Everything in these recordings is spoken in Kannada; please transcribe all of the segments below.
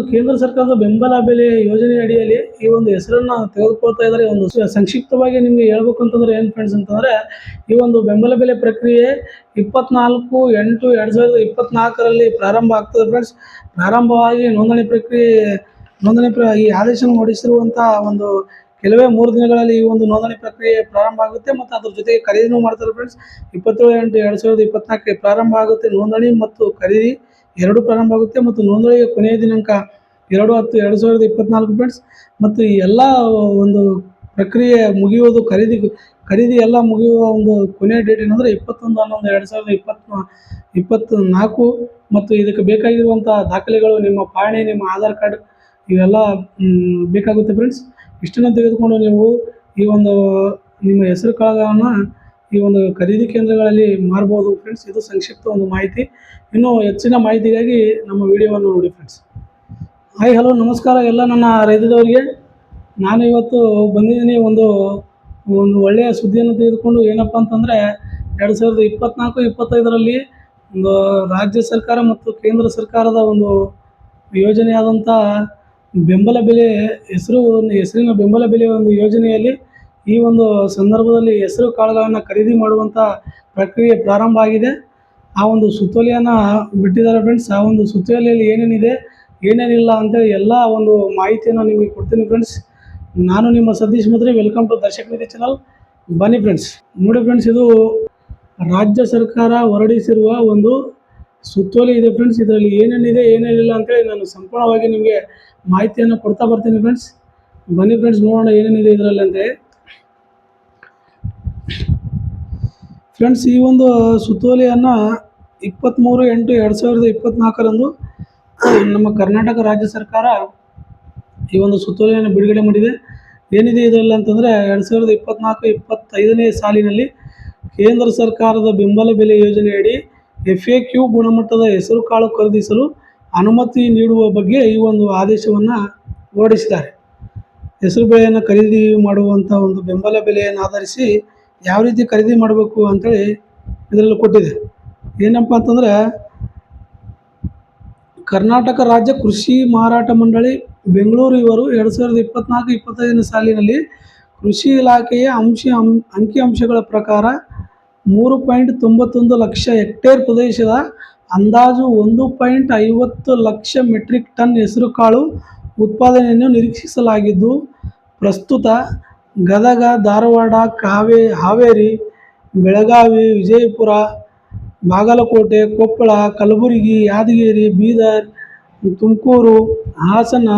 ಒಂದು ಕೇಂದ್ರ ಸರ್ಕಾರದ ಬೆಂಬಲ ಬೆಲೆ ಯೋಜನೆ ಅಡಿಯಲ್ಲಿ ಈ ಒಂದು ಹೆಸರನ್ನ ತೆಗೆದುಕೊಳ್ತಾ ಇದ್ದಾರೆ. ಒಂದು ಸಂಕ್ಷಿಪ್ತವಾಗಿ ನಿಮಗೆ ಹೇಳ್ಬೇಕು ಅಂತಂದ್ರೆ ಏನು ಫ್ರೆಂಡ್ಸ್ ಅಂತಂದ್ರೆ, ಈ ಒಂದು ಬೆಂಬಲ ಬೆಲೆ ಪ್ರಕ್ರಿಯೆ ಇಪ್ಪತ್ನಾಲ್ಕು ಎಂಟು ಎರಡು ಸಾವಿರದ ಇಪ್ಪತ್ನಾಲ್ಕರಲ್ಲಿ ಪ್ರಾರಂಭ ಆಗ್ತದೆ ಫ್ರೆಂಡ್ಸ್ ಪ್ರಾರಂಭವಾಗಿ ನೋಂದಣಿ ಪ್ರಕ್ರಿಯೆ, ನೋಂದಣಿ ಪ್ರ ಈ ಆದೇಶವನ್ನು ಹೊರಡಿಸಿರುವಂಥ ಒಂದು ಕೆಲವೇ ಮೂರು ದಿನಗಳಲ್ಲಿ ಈ ಒಂದು ನೋಂದಣಿ ಪ್ರಕ್ರಿಯೆ ಪ್ರಾರಂಭ ಆಗುತ್ತೆ ಮತ್ತು ಅದ್ರ ಜೊತೆಗೆ ಖರೀದಿನೂ ಮಾಡ್ತಾರೆ ಫ್ರೆಂಡ್ಸ್ ಇಪ್ಪತ್ತೇಳು ಎಂಟು ಎರಡು ಸಾವಿರದ ಇಪ್ಪತ್ನಾಲ್ಕಕ್ಕೆ ಪ್ರಾರಂಭ ಆಗುತ್ತೆ ನೋಂದಣಿ ಮತ್ತು ಖರೀದಿ. ಎರಡು ಪ್ರಾರಂಭ ಆಗುತ್ತೆ ಮತ್ತು ನೋಂದಣಿಗೆ ಕೊನೆಯ ದಿನಾಂಕ ಎರಡು ಹತ್ತು ಎರಡು ಸಾವಿರದ ಇಪ್ಪತ್ನಾಲ್ಕು ಫ್ರೆಂಡ್ಸ್ ಮತ್ತು ಈ ಎಲ್ಲ ಒಂದು ಪ್ರಕ್ರಿಯೆ ಮುಗಿಯುವುದು ಖರೀದಿ ಖರೀದಿ ಎಲ್ಲ ಮುಗಿಯುವ ಒಂದು ಕೊನೆಯ ಡೇಟ್ ಏನಂದರೆ ಇಪ್ಪತ್ತೊಂದು ಹನ್ನೊಂದು ಎರಡು ಸಾವಿರದ ಇಪ್ಪತ್ತ ಇಪ್ಪತ್ತು ನಾಲ್ಕು ಮತ್ತು ಇದಕ್ಕೆ ಬೇಕಾಗಿರುವಂಥ ದಾಖಲೆಗಳು, ನಿಮ್ಮ ಪಾಣಿ, ನಿಮ್ಮ ಆಧಾರ್ ಕಾರ್ಡ್ ಇವೆಲ್ಲ ಬೇಕಾಗುತ್ತೆ ಫ್ರೆಂಡ್ಸ್ ಇಷ್ಟನ್ನು ತೆಗೆದುಕೊಂಡು ನೀವು ಈ ಒಂದು ನಿಮ್ಮ ಹೆಸರು ಕಾಳಗವನ್ನು ಈ ಒಂದು ಖರೀದಿ ಕೇಂದ್ರಗಳಲ್ಲಿ ಮಾರ್ಬೋದು ಫ್ರೆಂಡ್ಸ್ ಇದು ಸಂಕ್ಷಿಪ್ತ ಒಂದು ಮಾಹಿತಿ. ಇನ್ನೂ ಹೆಚ್ಚಿನ ಮಾಹಿತಿಗಾಗಿ ನಮ್ಮ ವಿಡಿಯೋವನ್ನು ನೋಡಿ ಫ್ರೆಂಡ್ಸ್ ಹಾಯ್ ಹಲೋ ನಮಸ್ಕಾರ ಎಲ್ಲ ನನ್ನ ರೈತದವರಿಗೆ. ನಾನು ಇವತ್ತು ಬಂದಿದ್ದೀನಿ ಒಂದು ಒಂದು ಒಳ್ಳೆಯ ಸುದ್ದಿಯನ್ನು ತೆಗೆದುಕೊಂಡು ಏನಪ್ಪ ಅಂತಂದರೆ, ಎರಡು ಸಾವಿರದ ಇಪ್ಪತ್ನಾಲ್ಕು, ಇಪ್ಪತ್ತೈದರಲ್ಲಿ ಒಂದು ರಾಜ್ಯ ಸರ್ಕಾರ ಮತ್ತು ಕೇಂದ್ರ ಸರ್ಕಾರದ ಒಂದು ಯೋಜನೆಯಾದಂಥ ಬೆಂಬಲ ಬೆಲೆ, ಹೆಸರು, ಹೆಸರಿನ ಬೆಂಬಲ ಬೆಲೆ ಒಂದು ಯೋಜನೆಯಲ್ಲಿ ಈ ಒಂದು ಸಂದರ್ಭದಲ್ಲಿ ಹೆಸರು ಕಾಳುಗಳನ್ನು ಖರೀದಿ ಮಾಡುವಂಥ ಪ್ರಕ್ರಿಯೆ ಪ್ರಾರಂಭ ಆಗಿದೆ. ಆ ಒಂದು ಸುತ್ತೋಲೆಯನ್ನು ಬಿಟ್ಟಿದ್ದಾರೆ ಫ್ರೆಂಡ್ಸ್ ಆ ಒಂದು ಸುತ್ತೋಲೆಯಲ್ಲಿ ಏನೇನಿದೆ, ಏನೇನಿಲ್ಲ ಅಂತೇಳಿ ಎಲ್ಲ ಒಂದು ಮಾಹಿತಿಯನ್ನು ನಿಮಗೆ ಕೊಡ್ತೀನಿ ಫ್ರೆಂಡ್ಸ್ ನಾನು ನಿಮ್ಮ Satish Madri welcome to Darshak Nidhi channel ಬನ್ನಿ ಫ್ರೆಂಡ್ಸ್ ನೋಡಿ ಫ್ರೆಂಡ್ಸ್ ಇದು ರಾಜ್ಯ ಸರ್ಕಾರ ಹೊರಡಿಸಿರುವ ಒಂದು ಸುತ್ತೋಲೆ ಇದೆ ಫ್ರೆಂಡ್ಸ್ ಇದರಲ್ಲಿ ಏನೇನಿದೆ, ಏನೇನಿಲ್ಲ ಅಂತೇಳಿ ನಾನು ಸಂಪೂರ್ಣವಾಗಿ ನಿಮಗೆ ಮಾಹಿತಿಯನ್ನು ಕೊಡ್ತಾ ಬರ್ತೀನಿ ಫ್ರೆಂಡ್ಸ್ ಬನ್ನಿ ಫ್ರೆಂಡ್ಸ್ ನೋಡೋಣ ಏನೇನಿದೆ ಇದರಲ್ಲಿ ಅಂತೇಳಿ. ಫ್ರೆಂಡ್ಸ್ ಈ ಒಂದು ಸುತ್ತೋಲೆಯನ್ನು ಇಪ್ಪತ್ತ್ಮೂರು ಎಂಟು ಎರಡು ಸಾವಿರದ ಇಪ್ಪತ್ತ್ನಾಲ್ಕರಂದು ನಮ್ಮ ಕರ್ನಾಟಕ ರಾಜ್ಯ ಸರ್ಕಾರ ಈ ಒಂದು ಸುತ್ತೋಲೆಯನ್ನು ಬಿಡುಗಡೆ ಮಾಡಿದೆ. ಏನಿದೆ ಇದರಲ್ಲಿ ಅಂತಂದರೆ ಎರಡು ಸಾವಿರದ ಇಪ್ಪತ್ತ್ನಾಲ್ಕು ಇಪ್ಪತ್ತೈದನೇ ಸಾಲಿನಲ್ಲಿ ಕೇಂದ್ರ ಸರ್ಕಾರದ ಬೆಂಬಲ ಬೆಲೆ ಯೋಜನೆಯಡಿ ಎಫ್ ಎ ಕ್ಯೂ ಗುಣಮಟ್ಟದ ಹೆಸರು ಕಾಳು ಖರೀದಿಸಲು ಅನುಮತಿ ನೀಡುವ ಬಗ್ಗೆ ಈ ಒಂದು ಆದೇಶವನ್ನು ಹೊರಡಿಸಿದ್ದಾರೆ. ಹೆಸರು ಬೆಳೆಯನ್ನು ಖರೀದಿ ಮಾಡುವಂಥ ಒಂದು ಬೆಂಬಲ ಬೆಲೆಯನ್ನು ಆಧರಿಸಿ ಯಾವ ರೀತಿ ಖರೀದಿ ಮಾಡಬೇಕು ಅಂತೇಳಿ ಇದರಲ್ಲಿ ಕೊಟ್ಟಿದೆ. ಏನಪ್ಪ ಅಂತಂದ್ರೆ ಕರ್ನಾಟಕ ರಾಜ್ಯ ಕೃಷಿ ಮಾರಾಟ ಮಂಡಳಿ ಬೆಂಗಳೂರು ಇವರು ಎರಡು ಸಾವಿರದ ಇಪ್ಪತ್ನಾಲ್ಕು, ಇಪ್ಪತ್ತೈದನೇ ಸಾಲಿನಲ್ಲಿ ಕೃಷಿ ಇಲಾಖೆಯ ಅಂಶ ಅಂ ಅಂಕಿಅಂಶಗಳ ಪ್ರಕಾರ ಮೂರು ಪಾಯಿಂಟ್ ತೊಂಬತ್ತೊಂದು ಲಕ್ಷ ಹೆಕ್ಟೇರ್ ಪ್ರದೇಶದ ಅಂದಾಜು ಒಂದು ಪಾಯಿಂಟ್ ಐವತ್ತು ಲಕ್ಷ ಮೆಟ್ರಿಕ್ ಟನ್ ಹೆಸರುಕಾಳು ಉತ್ಪಾದನೆಯನ್ನು ನಿರೀಕ್ಷಿಸಲಾಗಿದ್ದು, ಪ್ರಸ್ತುತ ಗದಗ, ಧಾರವಾಡ, ಕಾವೇ, ಹಾವೇರಿ, ಬೆಳಗಾವಿ, ವಿಜಯಪುರ, ಬಾಗಲಕೋಟೆ, ಕೊಪ್ಪಳ, ಕಲಬುರಗಿ, ಯಾದಗಿರಿ, ಬೀದರ್, ತುಮಕೂರು, ಹಾಸನ,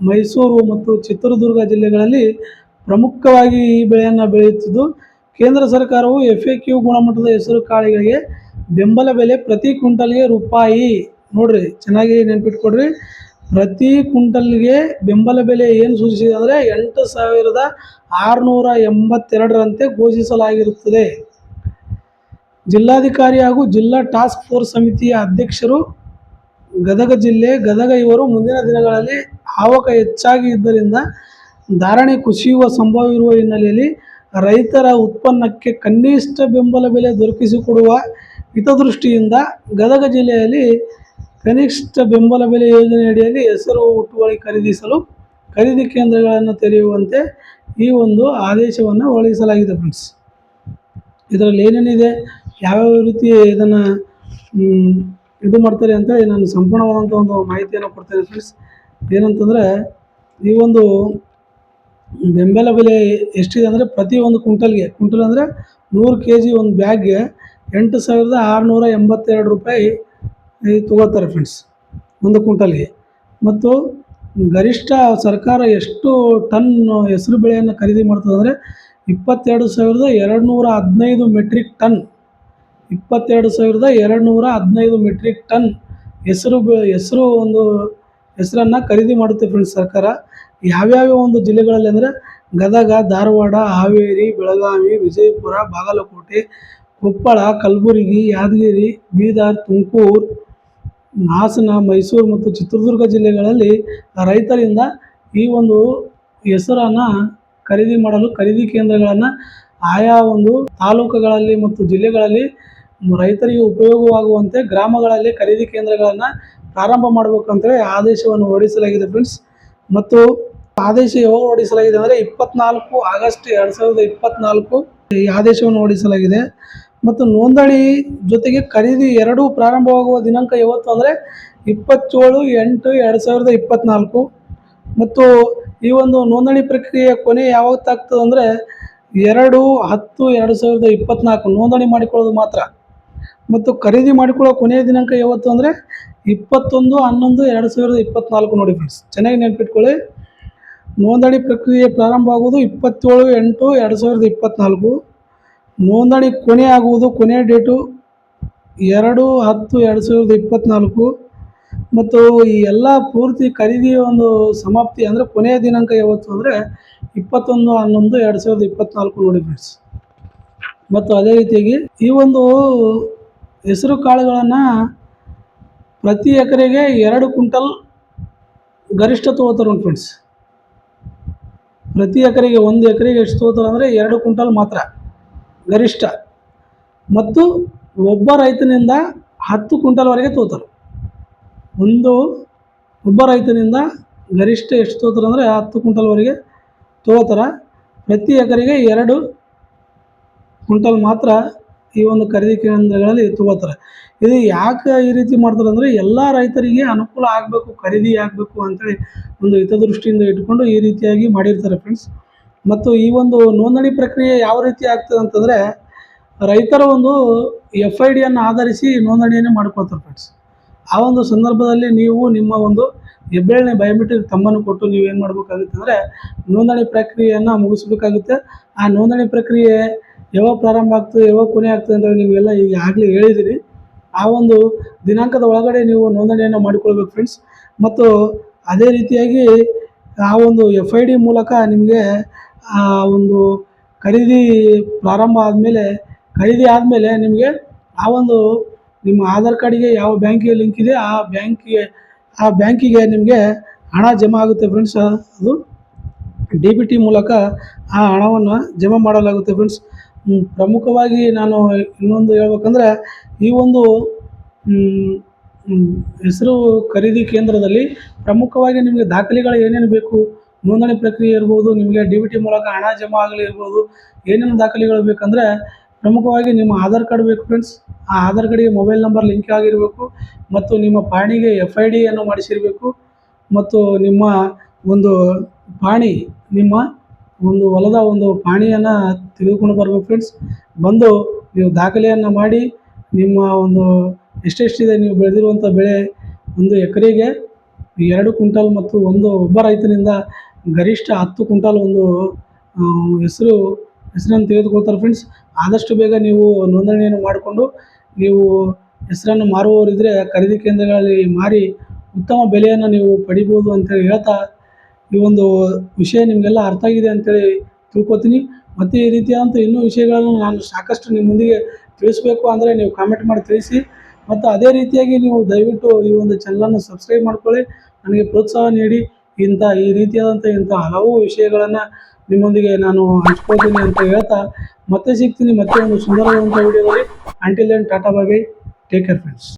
ಮೈಸೂರು ಮತ್ತು ಚಿತ್ರದುರ್ಗ ಜಿಲ್ಲೆಗಳಲ್ಲಿ ಪ್ರಮುಖವಾಗಿ ಈ ಬೆಳೆಯನ್ನು ಬೆಳೆಯುತ್ತಿದ್ದು, ಕೇಂದ್ರ ಸರ್ಕಾರವು ಎಫ್ ಎ ಕ್ಯೂ ಗುಣಮಟ್ಟದ ಹೆಸರು ಕಾಳಿಗಳಿಗೆ ಬೆಂಬಲ ಬೆಲೆ ಪ್ರತಿ ಕ್ವಿಂಟಲ್ಗೆ ರೂಪಾಯಿ. ನೋಡ್ರಿ, ಚೆನ್ನಾಗಿ ನೆನ್ಪಿಟ್ಕೊಡ್ರಿ. ಪ್ರತಿ ಕ್ವಿಂಟಲ್ಗೆ ಬೆಂಬಲ ಬೆಲೆ ಏನು ಸೂಚಿಸಿದೆ ಅಂದರೆ ಎಂಟು ಸಾವಿರದ ಆರುನೂರ ಎಂಬತ್ತೆರಡರಂತೆ ಘೋಷಿಸಲಾಗಿರುತ್ತದೆ. ಜಿಲ್ಲಾಧಿಕಾರಿ ಹಾಗೂ ಜಿಲ್ಲಾ ಟಾಸ್ಕ್ ಫೋರ್ಸ್ ಸಮಿತಿಯ ಅಧ್ಯಕ್ಷರು ಗದಗ ಜಿಲ್ಲೆ, ಗದಗ ಇವರು ಮುಂದಿನ ದಿನಗಳಲ್ಲಿ ಆವಕ ಹೆಚ್ಚಾಗಿ ಇದ್ದರಿಂದ ಧಾರಣೆ ಕುಸಿಯುವ ಸಂಭವ ಇರುವ ಹಿನ್ನೆಲೆಯಲ್ಲಿ ರೈತರ ಉತ್ಪನ್ನಕ್ಕೆ ಕನಿಷ್ಠ ಬೆಂಬಲ ಬೆಲೆ ದೊರಕಿಸಿಕೊಡುವ ಹಿತದೃಷ್ಟಿಯಿಂದ ಗದಗ ಜಿಲ್ಲೆಯಲ್ಲಿ ಕನಿಷ್ಠ ಬೆಂಬಲ ಬೆಲೆ ಯೋಜನೆಯಡಿಯಲ್ಲಿ ಹೆಸರು ಹುಟ್ಟುವಳಿ ಖರೀದಿಸಲು ಖರೀದಿ ಕೇಂದ್ರಗಳನ್ನು ತೆರೆಯುವಂತೆ ಈ ಒಂದು ಆದೇಶವನ್ನು ಹೊರಡಿಸಲಾಗಿದೆ ಫ್ರೆಂಡ್ಸ್ ಇದರಲ್ಲಿ ಏನೇನಿದೆ, ಯಾವ್ಯಾವ ರೀತಿ ಇದನ್ನು ಇದು ಮಾಡ್ತಾರೆ ಅಂತ ನಾನು ಸಂಪೂರ್ಣವಾದಂಥ ಒಂದು ಮಾಹಿತಿಯನ್ನು ಕೊಡ್ತೇನೆ ಫ್ರೆಂಡ್ಸ್ ಏನಂತಂದರೆ, ಈ ಒಂದು ಬೆಂಬಲ ಬೆಲೆ ಎಷ್ಟಿದೆ ಅಂದರೆ ಪ್ರತಿ ಒಂದು ಕುಂಟಲ್ಗೆ ಕುಂಟಲ್ ಅಂದರೆ ನೂರು ಕೆ ಜಿ ಒಂದು ಬ್ಯಾಗ್ಗೆ ಎಂಟು ಸಾವಿರದ ಆರುನೂರ ಎಂಬತ್ತೆರಡು ರೂಪಾಯಿ ಈ ತಗೋತಾರೆ ಫ್ರೆಂಡ್ಸ್ ಒಂದು ಕುಂಟಲ್ಗೆ ಮತ್ತು ಗರಿಷ್ಠ ಸರ್ಕಾರ ಎಷ್ಟು ಟನ್ ಹೆಸರು ಬೆಳೆಯನ್ನು ಖರೀದಿ ಮಾಡ್ತದೆ ಅಂದರೆ ಇಪ್ಪತ್ತೆರಡು ಸಾವಿರದ ಎರಡು ನೂರ ಹದಿನೈದು ಮೆಟ್ರಿಕ್ ಟನ್ ಇಪ್ಪತ್ತೆರಡು ಸಾವಿರದ ಎರಡು ನೂರ ಹದಿನೈದು ಮೆಟ್ರಿಕ್ ಟನ್ ಹೆಸರು ಹೆಸರು ಒಂದು ಹೆಸರನ್ನು ಖರೀದಿ ಮಾಡುತ್ತೆ ಫ್ರೆಂಡ್ಸ್ ಸರ್ಕಾರ. ಯಾವ್ಯಾವ ಒಂದು ಜಿಲ್ಲೆಗಳಲ್ಲಿ ಅಂದರೆ ಗದಗ, ಧಾರವಾಡ, ಹಾವೇರಿ, ಬೆಳಗಾವಿ, ವಿಜಯಪುರ, ಬಾಗಲಕೋಟೆ, ಕೊಪ್ಪಳ, ಕಲಬುರಗಿ, ಯಾದಗಿರಿ, ಬೀದರ್, ತುಮಕೂರು ಹಾಸನ, ಮೈಸೂರು ಮತ್ತು ಚಿತ್ರದುರ್ಗ ಜಿಲ್ಲೆಗಳಲ್ಲಿ ರೈತರಿಂದ ಈ ಒಂದು ಹೆಸರನ್ನು ಖರೀದಿ ಮಾಡಲು ಖರೀದಿ ಕೇಂದ್ರಗಳನ್ನು ಆಯಾ ಒಂದು ತಾಲೂಕುಗಳಲ್ಲಿ ಮತ್ತು ಜಿಲ್ಲೆಗಳಲ್ಲಿ ರೈತರಿಗೆ ಉಪಯೋಗವಾಗುವಂತೆ ಗ್ರಾಮಗಳಲ್ಲಿ ಖರೀದಿ ಕೇಂದ್ರಗಳನ್ನು ಪ್ರಾರಂಭ ಮಾಡಬೇಕಂತೇಳಿ ಆದೇಶವನ್ನು ಹೊರಡಿಸಲಾಗಿದೆ ಫ್ರೆಂಡ್ಸ್. ಮತ್ತು ಆದೇಶ ಯಾವಾಗ ಹೊರಡಿಸಲಾಗಿದೆ ಅಂದರೆ ಇಪ್ಪತ್ನಾಲ್ಕು ಆಗಸ್ಟ್ ಎರಡು ಸಾವಿರದ ಇಪ್ಪತ್ನಾಲ್ಕು ಈ ಆದೇಶವನ್ನು ಹೊರಡಿಸಲಾಗಿದೆ. ಮತ್ತು ನೋಂದಣಿ ಜೊತೆಗೆ ಖರೀದಿ ಎರಡೂ ಪ್ರಾರಂಭವಾಗುವ ದಿನಾಂಕ ಯಾವತ್ತು ಅಂದರೆ ಇಪ್ಪತ್ತೇಳು ಎಂಟು ಎರಡು ಸಾವಿರದ ಇಪ್ಪತ್ತ್ನಾಲ್ಕು ಮತ್ತು ಈ ಒಂದು ನೋಂದಣಿ ಪ್ರಕ್ರಿಯೆ ಕೊನೆ ಯಾವತ್ತಾಗ್ತದೆ ಅಂದರೆ ಎರಡು ಹತ್ತು ಎರಡು ಸಾವಿರದ ಇಪ್ಪತ್ತ್ನಾಲ್ಕು ನೋಂದಣಿ ಮಾಡಿಕೊಳ್ಳೋದು ಮಾತ್ರ. ಮತ್ತು ಖರೀದಿ ಮಾಡಿಕೊಳ್ಳೋ ಕೊನೆಯ ದಿನಾಂಕ ಯಾವತ್ತು ಅಂದರೆ ಇಪ್ಪತ್ತೊಂದು ಹನ್ನೊಂದು ಎರಡು ಸಾವಿರದ ಇಪ್ಪತ್ತ್ನಾಲ್ಕು ನೋಡಿ ಫ್ರೆಂಡ್ಸ್ ಚೆನ್ನಾಗಿ ನೆನಪಿಟ್ಕೊಳ್ಳಿ. ನೋಂದಣಿ ಪ್ರಕ್ರಿಯೆ ಪ್ರಾರಂಭ ಆಗೋದು ಇಪ್ಪತ್ತೇಳು ಎಂಟು ಎರಡು ಸಾವಿರದ ಇಪ್ಪತ್ನಾಲ್ಕು. ನೋಂದಣಿ ಕೊನೆ ಆಗುವುದು ಕೊನೆಯ ಡೇಟು ಎರಡು ಹತ್ತು ಎರಡು ಸಾವಿರದ ಇಪ್ಪತ್ತ್ನಾಲ್ಕು ಮತ್ತು ಈ ಎಲ್ಲ ಪೂರ್ತಿ ಖರೀದಿಯ ಒಂದು ಸಮಾಪ್ತಿ ಅಂದರೆ ಕೊನೆಯ ದಿನಾಂಕ ಯಾವತ್ತು ಅಂದರೆ ಇಪ್ಪತ್ತೊಂದು ಹನ್ನೊಂದು ಎರಡು ಸಾವಿರದ ಇಪ್ಪತ್ತ್ನಾಲ್ಕು ನೋಡಿ ಫ್ರೆಂಡ್ಸ್ ಮತ್ತು ಅದೇ ರೀತಿಯಾಗಿ ಈ ಒಂದು ಹೆಸರು ಕಾಳುಗಳನ್ನು ಪ್ರತಿ ಎಕರೆಗೆ ಎರಡು ಕ್ವಿಂಟಲ್ ಗರಿಷ್ಠ ತೊಗೋತಾರೆ ನೋಡಿ ಫ್ರೆಂಡ್ಸ್ ಪ್ರತಿ ಎಕರೆಗೆ ಒಂದು ಎಕರೆಗೆ ಎಷ್ಟು ತೊಗೋತಾರೆ ಅಂದರೆ ಎರಡು ಕ್ವಿಂಟಲ್ ಮಾತ್ರ. ಗರಿಷ್ಠ. ಮತ್ತು ಒಬ್ಬ ರೈತನಿಂದ ಹತ್ತು ಕ್ವಿಂಟಲ್ವರೆಗೆ ತೂತರು. ಒಂದು ಒಬ್ಬ ರೈತನಿಂದ ಗರಿಷ್ಠ ಎಷ್ಟು ತೊಗೋತಾರೆ ಅಂದರೆ ಹತ್ತು ಕ್ವಿಂಟಲ್ವರೆಗೆ ತೋತರ. ಪ್ರತಿ ಎಕರೆಗೆ ಎರಡು ಕ್ವಿಂಟಲ್ ಮಾತ್ರ ಈ ಒಂದು ಖರೀದಿ ಕೇಂದ್ರಗಳಲ್ಲಿ ತೊಗೋತಾರೆ ಇದು ಯಾಕೆ ಈ ರೀತಿ ಮಾಡ್ತಾರೆ ಅಂದರೆ ಎಲ್ಲ ರೈತರಿಗೆ ಅನುಕೂಲ ಆಗಬೇಕು, ಖರೀದಿ ಆಗಬೇಕು ಅಂತೇಳಿ ಒಂದು ಹಿತದೃಷ್ಟಿಯಿಂದ ಇಟ್ಕೊಂಡು ಈ ರೀತಿಯಾಗಿ ಮಾಡಿರ್ತಾರೆ ಫ್ರೆಂಡ್ಸ್ ಮತ್ತು ಈ ಒಂದು ನೋಂದಣಿ ಪ್ರಕ್ರಿಯೆ ಯಾವ ರೀತಿ ಆಗ್ತದೆ ಅಂತಂದರೆ, ರೈತರ ಒಂದು ಎಫ್ ಐ ಡಿಯನ್ನು ಆಧರಿಸಿ ನೋಂದಣಿಯನ್ನು ಮಾಡ್ಕೊಳ್ತಾರೆ ಫ್ರೆಂಡ್ಸ್ ಆ ಒಂದು ಸಂದರ್ಭದಲ್ಲಿ ನೀವು ನಿಮ್ಮ ಒಂದು ಹೆಬ್ಬೆರಳಿನ ಬಯೋಮೆಟ್ರಿಕ್ ತಮ್ಮನ್ನು ಕೊಟ್ಟು ನೀವು ಏನು ಮಾಡಬೇಕಾಗುತ್ತೆ ಅಂದರೆ, ನೋಂದಣಿ ಪ್ರಕ್ರಿಯೆಯನ್ನು ಮುಗಿಸ್ಬೇಕಾಗುತ್ತೆ. ಆ ನೋಂದಣಿ ಪ್ರಕ್ರಿಯೆ ಯಾವಾಗ ಪ್ರಾರಂಭ ಆಗ್ತದೆ, ಯಾವಾಗ ಕೊನೆ ಆಗ್ತದೆ ಅಂತೇಳಿ ನೀವೆಲ್ಲ ಈಗ ಆಗಲೇ ಹೇಳಿದ್ದೀರಿ ಆ ಒಂದು ದಿನಾಂಕದ ಒಳಗಡೆ ನೀವು ನೋಂದಣಿಯನ್ನು ಮಾಡಿಕೊಳ್ಬೇಕು ಫ್ರೆಂಡ್ಸ್ ಮತ್ತು ಅದೇ ರೀತಿಯಾಗಿ ಆ ಒಂದು ಎಫ್ ಐ ಡಿ ಮೂಲಕ ನಿಮಗೆ ಆ ಒಂದು ಖರೀದಿ ಪ್ರಾರಂಭ ಆದಮೇಲೆ, ಖರೀದಿ ಆದಮೇಲೆ ನಿಮಗೆ ಆ ಒಂದು ನಿಮ್ಮ ಆಧಾರ್ ಕಾರ್ಡಿಗೆ ಯಾವ ಬ್ಯಾಂಕಿಗೆ ಲಿಂಕ್ ಇದೆ, ಆ ಬ್ಯಾಂಕಿಗೆ ಆ ಬ್ಯಾಂಕಿಗೆ ನಿಮಗೆ ಹಣ ಜಮಾ ಆಗುತ್ತೆ ಫ್ರೆಂಡ್ಸ್. ಅದು ಡಿ ಬಿ ಟಿ ಮೂಲಕ ಆ ಹಣವನ್ನು ಜಮಾ ಮಾಡಲಾಗುತ್ತೆ ಫ್ರೆಂಡ್ಸ್. ಪ್ರಮುಖವಾಗಿ ನಾನು ಇನ್ನೊಂದು ಹೇಳ್ಬೇಕಂದ್ರೆ, ಈ ಒಂದು ಹೆಸರು ಖರೀದಿ ಕೇಂದ್ರದಲ್ಲಿ ಪ್ರಮುಖವಾಗಿ ನಿಮಗೆ ದಾಖಲೆಗಳು ಏನೇನು ಬೇಕು? ನೋಂದಣಿ ಪ್ರಕ್ರಿಯೆ ಇರ್ಬೋದು, ನಿಮಗೆ ಡಿ ಬಿ ಟಿ ಮೂಲಕ ಹಣ ಜಮಾ ಆಗಲಿ ಇರ್ಬೋದು, ಏನೇನು ದಾಖಲೆಗಳು ಬೇಕಂದರೆ ಪ್ರಮುಖವಾಗಿ ನಿಮ್ಮ ಆಧಾರ್ ಕಾರ್ಡ್ ಬೇಕು ಫ್ರೆಂಡ್ಸ್ ಆ ಆಧಾರ್ ಕಾರ್ಡಿಗೆ ಮೊಬೈಲ್ ನಂಬರ್ ಲಿಂಕ್ ಆಗಿರಬೇಕು ಮತ್ತು ನಿಮ್ಮ ಪಾಣಿಗೆ ಎಫ್ ಐ ಡಿಯನ್ನು ಮಾಡಿಸಿರಬೇಕು ಮತ್ತು ನಿಮ್ಮ ಒಂದು ಪಾಣಿ, ನಿಮ್ಮ ಒಂದು ಹೊಲದ ಒಂದು ಪಾಣಿಯನ್ನು ತೆಗೆದುಕೊಂಡು ಬರಬೇಕು ಫ್ರೆಂಡ್ಸ್ ಬಂದು ನೀವು ದಾಖಲೆಯನ್ನು ಮಾಡಿ, ನಿಮ್ಮ ಒಂದು ಎಷ್ಟೆಷ್ಟಿದೆ ನೀವು ಬೆಳೆದಿರುವಂಥ ಬೆಳೆ ಒಂದು ಎಕರೆಗೆ ಎರಡು ಕ್ವಿಂಟಲ್ ಮತ್ತು ಒಂದು ಒಬ್ಬ ರೈತನಿಂದ ಗರಿಷ್ಠ ಹತ್ತು ಕ್ವಿಂಟಲ್ ಒಂದು ಹೆಸರು, ಹೆಸರನ್ನು ತೆಗೆದುಕೊಳ್ತಾರೆ ಫ್ರೆಂಡ್ಸ್ ಆದಷ್ಟು ಬೇಗ ನೀವು ನೋಂದಣಿಯನ್ನು ಮಾಡಿಕೊಂಡು ನೀವು ಹೆಸರನ್ನು ಮಾರುವವರಿದ್ದರೆ ಖರೀದಿ ಕೇಂದ್ರಗಳಲ್ಲಿ ಮಾರಿ ಉತ್ತಮ ಬೆಲೆಯನ್ನು ನೀವು ಪಡಿಬೋದು ಅಂತೇಳಿ ಹೇಳ್ತಾ ಈ ಒಂದು ವಿಷಯ ನಿಮಗೆಲ್ಲ ಅರ್ಥ ಆಗಿದೆ ಅಂತೇಳಿ ತಿಳ್ಕೊತೀನಿ. ಮತ್ತು ಈ ರೀತಿಯಾದಂಥ ಇನ್ನೂ ವಿಷಯಗಳನ್ನು ನಾನು ಸಾಕಷ್ಟು ನಿಮ್ಮ ಮುಂದಿಗೆ ತಿಳಿಸ್ಬೇಕು ಅಂದರೆ ನೀವು ಕಾಮೆಂಟ್ ಮಾಡಿ ತಿಳಿಸಿ. ಮತ್ತು ಅದೇ ರೀತಿಯಾಗಿ ನೀವು ದಯವಿಟ್ಟು ಈ ಒಂದು ಚಾನಲನ್ನು ಸಬ್ಸ್ಕ್ರೈಬ್ ಮಾಡ್ಕೊಳ್ಳಿ. ನನಗೆ ಪ್ರೋತ್ಸಾಹ ನೀಡಿ. ಇಂಥ ಈ ರೀತಿಯಾದಂಥ ಇಂಥ ಹಲವು ವಿಷಯಗಳನ್ನು ನಿಮ್ಮೊಂದಿಗೆ ನಾನು ಹಂಚ್ಕೊಳ್ತೀನಿ ಅಂತ ಹೇಳ್ತಾ ಮತ್ತೆ ಸಿಗ್ತೀನಿ ಮತ್ತೆ ಒಂದು ಸುಂದರವಾದಂಥ ವಿಡಿಯೋದಲ್ಲಿ. Until tata Bobby take care friends